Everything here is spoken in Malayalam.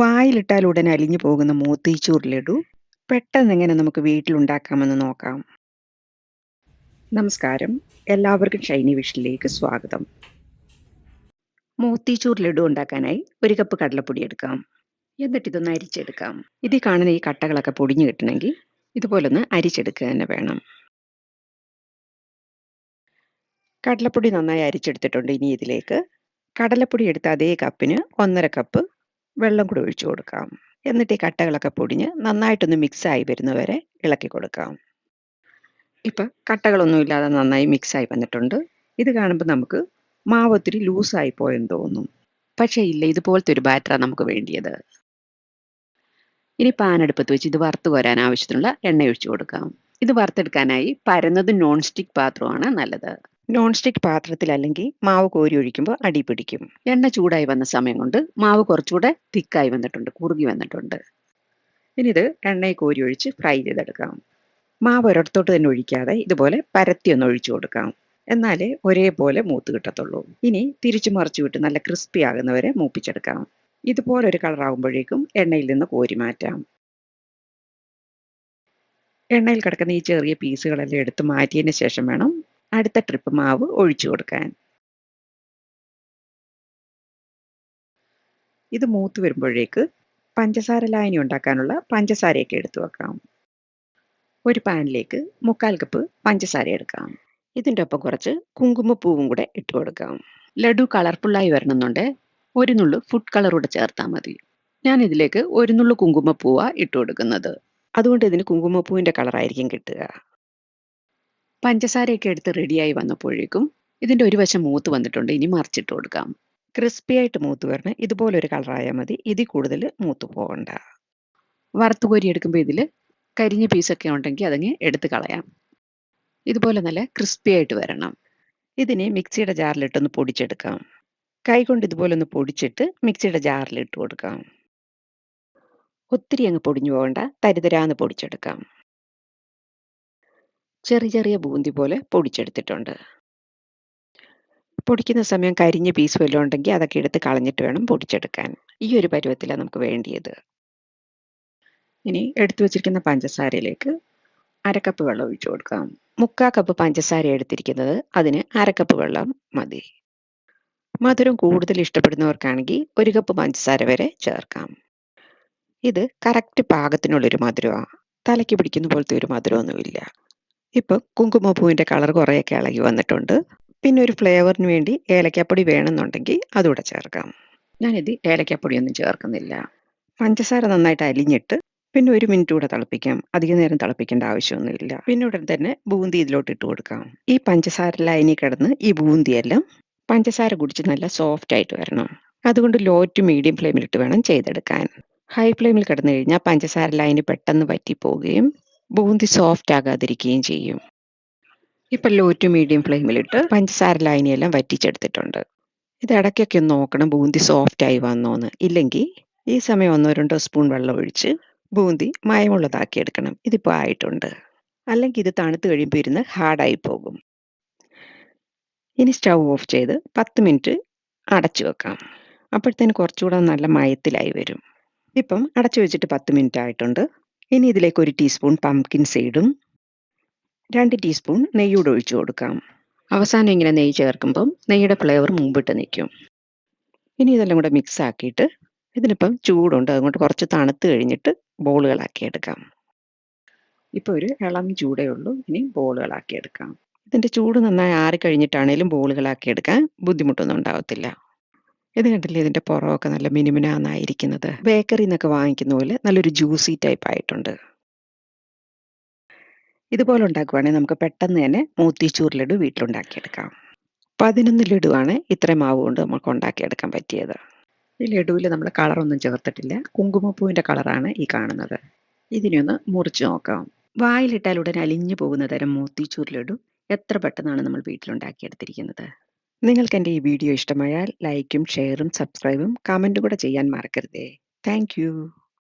വായിലിട്ടാൽ ഉടനെ അലിഞ്ഞു പോകുന്ന മോത്തിച്ചൂർ ലഡു പെട്ടെന്ന് എങ്ങനെ നമുക്ക് വീട്ടിലുണ്ടാക്കാമെന്ന് നോക്കാം. നമസ്കാരം. എല്ലാവർക്കും ഷൈനി വിഷിലേക്ക് സ്വാഗതം. മോത്തിച്ചൂർ ലഡു ഉണ്ടാക്കാനായി ഒരു കപ്പ് കടലപ്പൊടി എടുക്കാം. എന്നിട്ട് ഇതൊന്ന് അരിച്ചെടുക്കാം. ഇതിൽ കാണുന്ന ഈ കട്ടകളൊക്കെ പൊടിഞ്ഞു കിട്ടണമെങ്കിൽ ഇതുപോലൊന്ന് അരിച്ചെടുക്കുക തന്നെ വേണം. കടലപ്പൊടി നന്നായി അരിച്ചെടുത്തിട്ടുണ്ട് ഇനി ഇതിലേക്ക്. കടലപ്പൊടി എടുത്ത അതേ കപ്പിന് ഒന്നര കപ്പ് വെള്ളം കൂടി ഒഴിച്ചു കൊടുക്കാം. എന്നിട്ട് ഈ കട്ടകളൊക്കെ പൊടിഞ്ഞ് നന്നായിട്ടൊന്ന് മിക്സായി വരുന്നവരെ ഇളക്കി കൊടുക്കാം. ഇപ്പം കട്ടകളൊന്നും ഇല്ലാതെ നന്നായി മിക്സായി വന്നിട്ടുണ്ട്. ഇത് കാണുമ്പോൾ നമുക്ക് മാവ് ഒത്തിരി ലൂസായി പോയെന്ന് തോന്നും. പക്ഷേ ഇല്ല ഇതുപോലത്തെ ഒരു ബാറ്ററാണ് നമുക്ക് വേണ്ടിയത്. ഇനി പാൻ അടുപ്പത്ത് വെച്ച് ഇത് വറുത്ത് കോരാൻ ആവശ്യത്തിനുള്ള എണ്ണ ഒഴിച്ചു കൊടുക്കാം. ഇത് വറുത്തെടുക്കാനായി പരന്നതും നോൺ സ്റ്റിക്ക് പാത്രമാണ് നല്ലത്. നോൺ സ്റ്റിക്ക് പാത്രത്തിൽ അല്ലെങ്കിൽ മാവ് കോരി ഒഴിക്കുമ്പോൾ അടി പിടിക്കും. എണ്ണ ചൂടായി വന്ന സമയം കൊണ്ട് മാവ് കുറച്ചുകൂടെ തിക്കായി വന്നിട്ടുണ്ട് കുറുകി വന്നിട്ടുണ്ട്. ഇനി ഇത് എണ്ണയിൽ കോരി ഒഴിച്ച് ഫ്രൈ ചെയ്തെടുക്കാം. മാവ് ഒരിടത്തോട്ട് തന്നെ ഒഴിക്കാതെ ഇതുപോലെ പരത്തി ഒന്ന് ഒഴിച്ചു കൊടുക്കാം. എന്നാലേ ഒരേപോലെ മൂത്ത് കിട്ടത്തുള്ളൂ. ഇനി തിരിച്ചു മറിച്ചു വിട്ട് നല്ല ക്രിസ്പി ആകുന്നവരെ മൂപ്പിച്ചെടുക്കാം. ഇതുപോലെ ഒരു കളറാകുമ്പോഴേക്കും എണ്ണയിൽ നിന്ന് കോരി മാറ്റാം. എണ്ണയിൽ കിടക്കുന്ന ഈ ചെറിയ പീസുകളെല്ലാം എടുത്ത് മാറ്റിയതിന് ശേഷം വേണം അടുത്ത ട്രിപ്പ് മാവ് ഒഴിച്ചു കൊടുക്കാൻ. ഇത് മൂത്ത് വരുമ്പോഴേക്ക് പഞ്ചസാര ലായനി ഉണ്ടാക്കാനുള്ള പഞ്ചസാരയൊക്കെ എടുത്തു വെക്കാം. ഒരു പാനിലേക്ക് മുക്കാൽ കപ്പ് പഞ്ചസാര എടുക്കാം. ഇതിന്റെ ഒപ്പം കുറച്ച് കുങ്കുമപ്പൂവും കൂടെ ഇട്ട് കൊടുക്കാം. ലഡു കളർഫുള്ളായി വരണമെന്നുണ്ട് ഒരു നുള്ളു ഫുഡ് കളറൂടെ ചേർത്താൽ മതി. ഞാൻ ഇതിലേക്ക് ഒരു നുള്ളു കുങ്കുമപ്പൂവാണ് ഇട്ട് കൊടുക്കുന്നത്. അതുകൊണ്ട് ഇതിന് കുങ്കുമപ്പൂവിന്റെ കളറായിരിക്കും കിട്ടുക. പഞ്ചസാരയൊക്കെ എടുത്ത് റെഡിയായി വന്നപ്പോഴേക്കും ഇതിന്റെ ഒരു വശം മൂത്ത് വന്നിട്ടുണ്ട്. ഇനി മറിച്ചിട്ട് കൊടുക്കാം. ക്രിസ്പി ആയിട്ട് മൂത്ത് വരണം. ഇതുപോലൊരു കളറായാൽ മതി. ഇതിൽ കൂടുതൽ മൂത്ത് പോകണ്ട. വറുത്ത് കോരി എടുക്കുമ്പോൾ ഇതിൽ കരിഞ്ഞ പീസൊക്കെ ഉണ്ടെങ്കിൽ അതങ്ങ് എടുത്ത് കളയാം. ഇതുപോലെ നല്ല ക്രിസ്പി ആയിട്ട് വരണം. ഇതിനെ മിക്സിയുടെ ജാറിലിട്ടൊന്ന് പൊടിച്ചെടുക്കാം. കൈ കൊണ്ട് ഇതുപോലെ ഒന്ന് പൊടിച്ചിട്ട് മിക്സിയുടെ ജാറിലിട്ട് കൊടുക്കാം. ഒത്തിരി അങ്ങ് പൊടിഞ്ഞു പോകണ്ട. തരിതരാന്ന് പൊടിച്ചെടുക്കാം. ചെറിയ ചെറിയ ബൂന്തി പോലെ പൊടിച്ചെടുത്തിട്ടുണ്ട്. പൊടിക്കുന്ന സമയം കരിഞ്ഞ പീസ് വല്ലതും ഉണ്ടെങ്കിൽ അതൊക്കെ എടുത്ത് കളഞ്ഞിട്ട് വേണം പൊടിച്ചെടുക്കാൻ. ഈ ഒരു പരുവത്തിലാണ് നമുക്ക് വേണ്ടിയത്. ഇനി എടുത്തു വച്ചിരിക്കുന്ന പഞ്ചസാരയിലേക്ക് അരക്കപ്പ് വെള്ളം ഒഴിച്ചു കൊടുക്കാം. മുക്കാ കപ്പ് പഞ്ചസാര എടുത്തിരിക്കുന്നത് അതിന് അരക്കപ്പ് വെള്ളം മതി. മധുരം കൂടുതൽ ഇഷ്ടപ്പെടുന്നവർക്കാണെങ്കിൽ ഒരു കപ്പ് പഞ്ചസാര വരെ ചേർക്കാം. ഇത് കറക്റ്റ് പാകത്തിനുള്ളൊരു മധുരമാണ് തലയ്ക്ക് പിടിക്കുന്ന പോലത്തെ ഒരു മധുരമൊന്നുമില്ല. ഇപ്പം കുങ്കുമപ്പൂവിന്റെ കളർ കുറേയൊക്കെ ഇളകി വന്നിട്ടുണ്ട്. പിന്നെ ഒരു ഫ്ലേവറിന് വേണ്ടി ഏലക്കാപ്പൊടി വേണമെന്നുണ്ടെങ്കിൽ അതുകൂടെ ചേർക്കാം. ഞാനിത് ഏലക്കാപ്പൊടിയൊന്നും ചേർക്കുന്നില്ല. പഞ്ചസാര നന്നായിട്ട് അലിഞ്ഞിട്ട് പിന്നെ ഒരു മിനിറ്റ് കൂടെ തിളപ്പിക്കാം. അധിക നേരം തിളപ്പിക്കേണ്ട ആവശ്യമൊന്നുമില്ല. പിന്നെ ഉടൻ തന്നെ ബൂന്തി ഇതിലോട്ട് ഇട്ട് കൊടുക്കാം. ഈ പഞ്ചസാര ലൈനി കിടന്ന് ഈ ബൂന്തിയെല്ലാം പഞ്ചസാര കുടിച്ച് നല്ല സോഫ്റ്റ് ആയിട്ട് വരണം. അതുകൊണ്ട് ലോ ടു മീഡിയം ഫ്ലെയിമിലിട്ട് വേണം ചെയ്തെടുക്കാൻ. ഹൈ ഫ്ലെയിമിൽ കിടന്നു കഴിഞ്ഞാൽ പഞ്ചസാര ലൈനി പെട്ടെന്ന് വറ്റിപ്പോവുകയും ബൂന്തി സോഫ്റ്റ് ആകാതിരിക്കുകയും ചെയ്യും. ഇപ്പം ലോ ടു മീഡിയം ഫ്ലെയിമിലിട്ട് പഞ്ചസാര ലൈനിയെല്ലാം വറ്റിച്ചെടുത്തിട്ടുണ്ട്. ഇത് ഇടയ്ക്കൊക്കെ ഒന്ന് നോക്കണം ബൂന്തി സോഫ്റ്റ് ആയി വന്നോന്ന്. ഇല്ലെങ്കിൽ ഈ സമയം ഒന്നോ രണ്ടോ സ്പൂൺ വെള്ളം ഒഴിച്ച് ബൂന്തി മയമുള്ളതാക്കി എടുക്കണം ഇതിപ്പോൾ ആയിട്ടുണ്ട്. അല്ലെങ്കിൽ ഇത് തണുത്ത് കഴിയുമ്പോൾ ഇരുന്ന് ഹാർഡായി പോകും. ഇനി സ്റ്റൗ ഓഫ് ചെയ്ത് പത്ത് മിനിറ്റ് അടച്ചു വെക്കാം. അപ്പോഴത്തേന് കുറച്ചുകൂടെ നല്ല മയത്തിലായി വരും. ഇപ്പം അടച്ചു വെച്ചിട്ട് പത്ത് മിനിറ്റ് ആയിട്ടുണ്ട്. ഇനി ഇതിലേക്ക് ഒരു ടീസ്പൂൺ പംകിൻ സീഡും രണ്ട് ടീസ്പൂൺ നെയ്യൂടെ ഒഴിച്ചു കൊടുക്കാം. അവസാനം ഇങ്ങനെ നെയ്യ് ചേർക്കുമ്പം നെയ്യുടെ ഫ്ലേവർ മുമ്പിട്ട് നിൽക്കും. ഇനി ഇതെല്ലാം കൂടെ മിക്സ് ആക്കിയിട്ട് ഇതിനിപ്പം ചൂടുണ്ട്. അതുകൊണ്ട് കുറച്ച് തണുത്ത് കഴിഞ്ഞിട്ട് ബോളുകളാക്കി എടുക്കാം. ഇപ്പോൾ ഒരു ഇളം ചൂടേ ഉള്ളൂ. ഇനി ബോളുകളാക്കി എടുക്കാം. ഇതിന്റെ ചൂട് നന്നായി ആറിക്കഴിഞ്ഞിട്ടാണേലും ബോളുകളാക്കി എടുക്കാൻ ബുദ്ധിമുട്ടൊന്നും ഉണ്ടാവത്തില്ല. ഇത് കണ്ടില്ലേ? ഇതിന്റെ പുറമൊക്കെ നല്ല മിനുമിനാന്നായിരിക്കുന്നത്. ബേക്കറി എന്നൊക്കെ വാങ്ങിക്കുന്ന പോലെ നല്ലൊരു ജ്യൂസി ടൈപ്പ് ആയിട്ടുണ്ട്. ഇതുപോലെ ഉണ്ടാക്കുവാണെങ്കിൽ നമുക്ക് പെട്ടെന്ന് തന്നെ മൂത്തിച്ചൂർ ലഡു വീട്ടിലുണ്ടാക്കിയെടുക്കാം. പതിനൊന്ന് ലഡുവാണ് ഇത്രയും മാവ് കൊണ്ട് നമുക്ക് ഉണ്ടാക്കിയെടുക്കാൻ പറ്റിയത്. ഈ ലഡുവിൽ നമ്മൾ കളറൊന്നും ചേർത്തിട്ടില്ല. കുങ്കുമപ്പൂവിന്റെ കളറാണ് ഈ കാണുന്നത്. ഇതിനൊന്ന് മുറിച്ച് നോക്കാം. വായിലിട്ടാൽ ഉടനെ അലിഞ്ഞു പോകുന്ന തരം മൂത്തിച്ചൂർ ലഡു എത്ര പെട്ടെന്നാണ് നമ്മൾ വീട്ടിലുണ്ടാക്കിയെടുത്തിരിക്കുന്നത്? നിങ്ങൾക്ക് എന്റെ ഈ വീഡിയോ ഇഷ്ടമായാൽ ലൈക്കും ഷെയറും സബ്സ്ക്രൈബും കമന്റും കൂടെ ചെയ്യാൻ മറക്കരുതേ. താങ്ക്